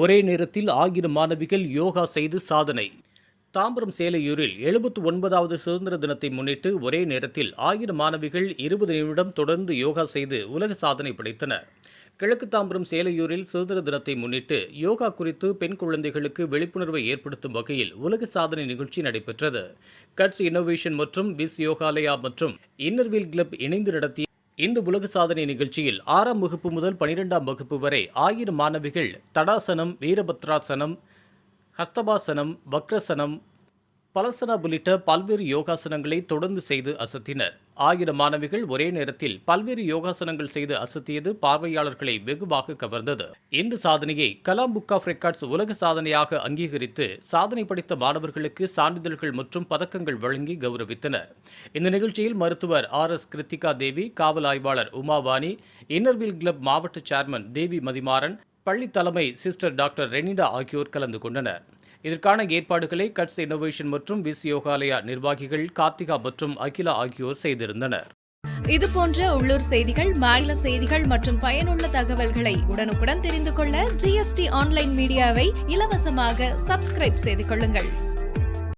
ஒரே நேரத்தில் ஆயிரம் மாணவிகள் யோகா செய்து சாதனை. தாம்பரம் சேலையூரில் எழுபத்து ஒன்பதாவது சுதந்திர தினத்தை முன்னிட்டு ஒரே நேரத்தில் ஆயிரம் மாணவிகள் இருபது நிமிடம் தொடர்ந்து யோகா செய்து உலக சாதனை படைத்தனர். கிழக்கு தாம்பரம் சேலையூரில் சுதந்திர தினத்தை முன்னிட்டு யோகா குறித்து பெண் குழந்தைகளுக்கு விழிப்புணர்வை ஏற்படுத்தும் வகையில் உலக சாதனை நிகழ்ச்சி நடைபெற்றது. கட்ஸ் இன்னோவேஷன் மற்றும் விஸ் யோகாலயா மற்றும் இன்னர்வீல் கிளப் இணைந்து நடத்திய இந்த உலக சாதனை நிகழ்ச்சியில் ஆறாம் வகுப்பு முதல் பனிரெண்டாம் வகுப்பு வரை ஆயிரம் மாணவிகள் தடாசனம் வீரபத்ராசனம் ஹஸ்தபாசனம் வக்ரசனம் பலசனா உள்ளிட்ட பல்வேறு யோகாசனங்களை தொடர்ந்து செய்து அசத்தினர். ஆயிரம் மாணவிகள் ஒரே நேரத்தில் பல்வேறு யோகாசனங்கள் செய்து அசத்தியது பார்வையாளர்களை வெகுவாக கவர்ந்தது. இந்த சாதனையை கலாம் புக் ஆஃப் ரெக்கார்ட்ஸ் உலக சாதனையாக அங்கீகரித்து சாதனை படைத்த மாணவர்களுக்கு சான்றிதழ்கள் மற்றும் பதக்கங்கள் வழங்கி கௌரவித்தனர். இந்த நிகழ்ச்சியில் மருத்துவர் ஆர். எஸ். கிருத்திகா தேவி காவல் ஆய்வாளர் உமாவாணி இன்னர்வில் கிளப் மாவட்ட சேர்மன் தேவி மதிமாறன் பள்ளி தலைமை சிஸ்டர் டாக்டர் ரெனிடா ஆகியோர் கலந்து கொண்டனர். இதற்கான ஏற்பாடுகளை கட்ஸ் இன்னோவேஷன் மற்றும் விஸ் யோகாலயா நிர்வாகிகள் கார்த்திகா மற்றும் அகிலா ஆகியோர் செய்திருந்தனர். இது போன்ற உள்ளூர் செய்திகள் மாநில செய்திகள் மற்றும் பயனுள்ள தகவல்களை உடனுக்குடன் தெரிந்து கொள்ள ஜிஎஸ்டி ஆன்லைன் மீடியாவை இலவசமாக சப்ஸ்கிரைப் செய்து கொள்ளுங்கள்.